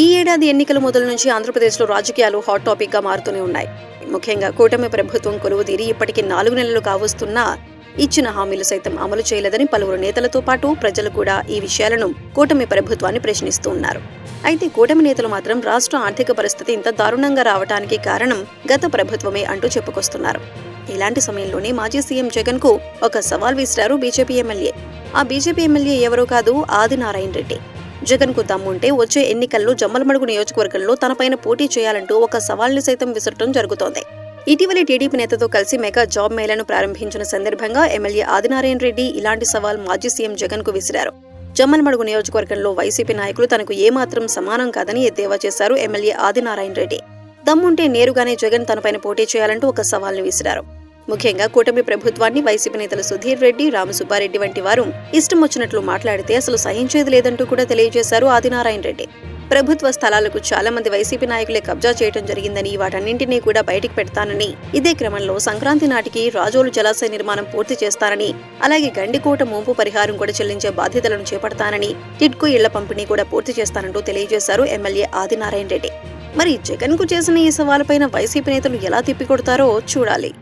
ఈ ఏడాది ఎన్నికల మొదలు నుంచి ఆంధ్రప్రదేశ్లో రాజకీయాలు హాట్ టాపిక్గా మారుతూనే ఉన్నాయి. ముఖ్యంగా కూటమి ప్రభుత్వం కొలువు తీరి ఇప్పటికి నాలుగు నెలలు కావస్తున్నా ఇచ్చిన హామీలు సైతం అమలు చేయలేదని పలువురు నేతలతో పాటు ప్రజలు కూడా ఈ విషయాలను కూటమి ప్రభుత్వాన్ని ప్రశ్నిస్తూ ఉన్నారు. అయితే కూటమి నేతలు మాత్రం రాష్ట్ర ఆర్థిక పరిస్థితి ఇంత దారుణంగా రావడానికి కారణం గత ప్రభుత్వమే అంటూ చెప్పుకొస్తున్నారు. ఇలాంటి సమయంలోనే మాజీ సీఎం జగన్కు ఒక సవాల్ విసిరారు బీజేపీ ఎమ్మెల్యే. ఆ బీజేపీ ఎమ్మెల్యే ఎవరో కాదు ఆదినారాయణ రెడ్డి. జగన్కు దమ్ముంటే వచ్చే ఎన్నికల్లో జమ్మలమడుగు నియోజకవర్గంలో తనపైన పోటీ చేయాలంటూ ఒక సవాల్ని సైతం విసరటం జరుగుతోంది. ఇటీవల టీడీపీ నేతతో కలిసి మెగా జాబ్ మేళను ప్రారంభించిన సందర్భంగా ఎమ్మెల్యే ఆదినారాయణ రెడ్డి ఇలాంటి సవాల్ మాజీ సీఎం జగన్కు విసిరారు. జమ్మలమడుగు నియోజకవర్గంలో వైసీపీ నాయకులు తనకు ఏమాత్రం సమానం కాదని ఎద్దేవా చేశారు ఎమ్మెల్యే ఆదినారాయణ రెడ్డి. దమ్ముంటే నేరుగానే జగన్ తనపైన పోటీ చేయాలంటూ ఒక సవాల్ని విసిరారు. ముఖ్యంగా కూటమి ప్రభుత్వాన్ని వైసీపీ నేతలు సుధీర్ రెడ్డి రామసుబ్బారెడ్డి వంటి వారు ఇష్టం వచ్చినట్లు మాట్లాడితే అసలు సహించేది లేదంటూ కూడా తెలియజేశారు ఆదినారాయణ రెడ్డి. ప్రభుత్వ స్థలాలకు చాలా మంది వైసీపీ నాయకులే కబ్జా చేయడం జరిగిందని వాటన్నింటినీ కూడా బయటికి పెడతానని ఇదే క్రమంలో సంక్రాంతి నాటికి రాజోలు జలాశయ నిర్మాణం పూర్తి చేస్తానని అలాగే గండికోట ముంపు పరిహారం కూడా చెల్లించే బాధ్యతలను చేపడతానని టిడ్కో ఇళ్ళ పంపిణీ కూడా పూర్తి చేస్తానంటూ తెలియజేశారు ఎమ్మెల్యే ఆదినారాయణ రెడ్డి. మరి జగన్కు చేసిన ఈ సవాలుపైన వైసీపీ నేతలు ఎలా తిప్పికొడతారో చూడాలి.